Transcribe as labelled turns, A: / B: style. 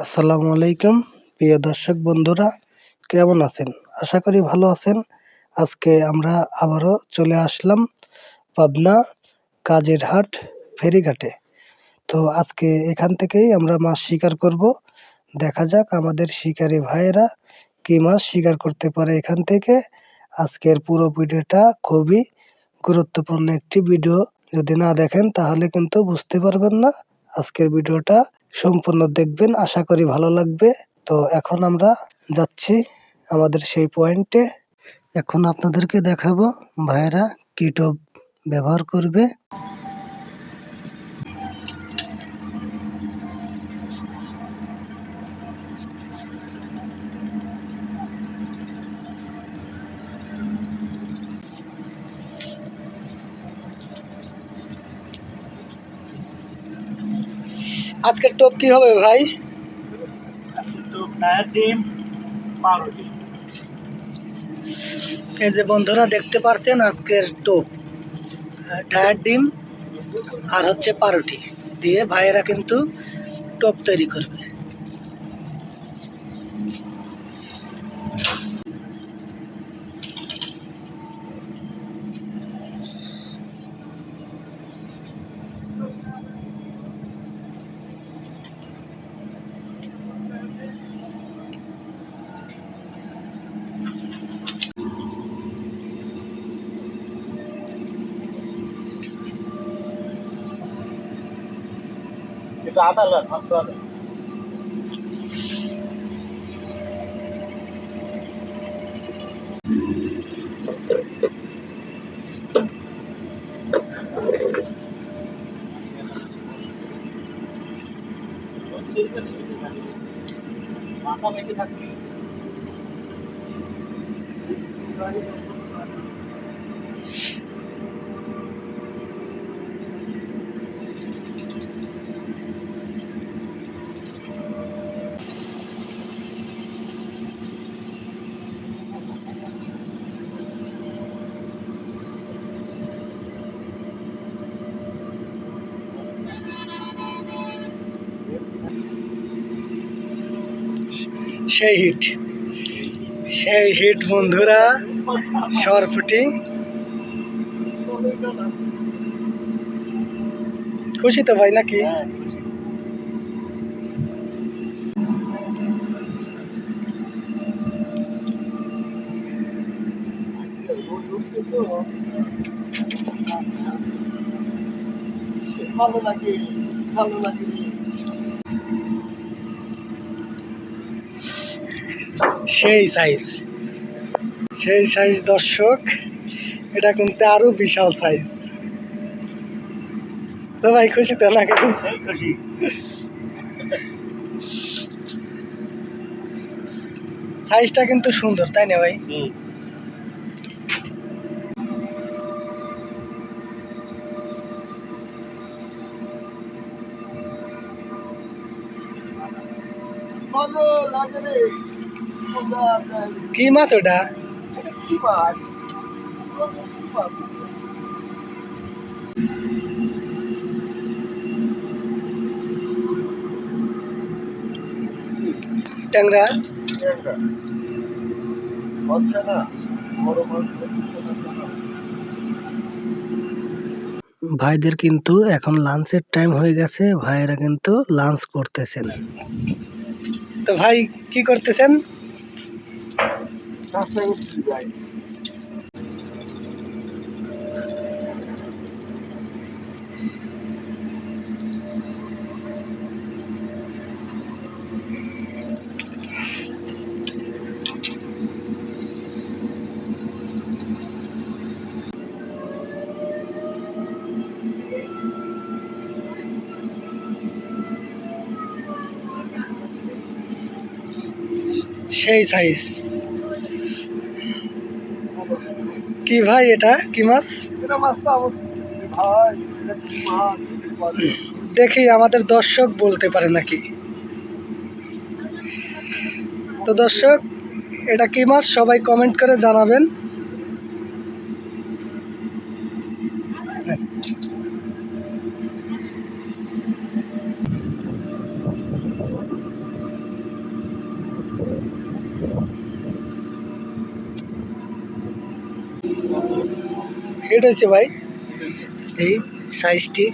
A: আসসালামু আলাইকুম, প্রিয় দর্শক বন্ধুরা, কেমন আছেন? আশা করি ভালো আছেন। আজকে আমরা আবারও চলে আসলাম পাবনা কাজের হাট ফেরিঘাটে। তো আজকে এখান থেকেই আমরা মাছ শিকার করব। দেখা যাক আমাদের শিকারী ভাইয়েরা কি মাছ শিকার করতে পারে এখান থেকে। আজকের পুরো ভিডিওটা খুবই গুরুত্বপূর্ণ একটি ভিডিও। যদি না দেখেন তাহলে কিন্তু বুঝতে পারবেন না। আজকের ভিডিওটা সম্পূর্ণ দেখবেন, আশা করি ভালো লাগবে। তো এখন আমরা যাচ্ছি আমাদের সেই পয়েন্টে এখন আপনাদেরকে দেখাবো ভাইরা কি টোপ ব্যবহার করবে। আজকের টপ কি হবে ভাই? এই যে বন্ধুরা দেখতে পারছেন আজকের টোপ। টায়ার ডিম আর হচ্ছে পাউরুটি দিয়ে ভাইয়েরা কিন্তু টোপ তৈরি করবে।
B: এটা আদা লাগ আদা মাথা বেশি থাকবে।
A: সেই হিট। সেই হিট বন্ধুরা সরফুটি খুশি তো ভাই নাকি?
B: ভালো লাগে ভালো লাগে
A: সেই সাইজ সেই সাইজ দর্শক এটা কিন্তু আরও বিশাল সাইজ তো ভাই খুশি তো
B: সেই খুশি
A: সাইজটা কিন্তু সুন্দর তাই না ভাই?
B: লাগে।
A: কি মাছ ওটা?
B: কি মাছ?
A: ট্যাংরা? ভাইদের কিন্তু এখন লাঞ্চের টাইম হয়ে গেছে ভাইয়েরা কিন্তু লাঞ্চ করতেছেন। তো ভাই কি করতেছেন?
B: রাস্তায় উঠছি ভাই।
A: সেই সাইজ কি ভাই এটা? কি মাছ? দেখি আমাদের দর্শক বলতে পারে নাকি? তো দর্শক এটা কি মাছ? সবাই কমেন্ট করে জানাবেন। এটা হচ্ছে ভাই? এই সাইজটি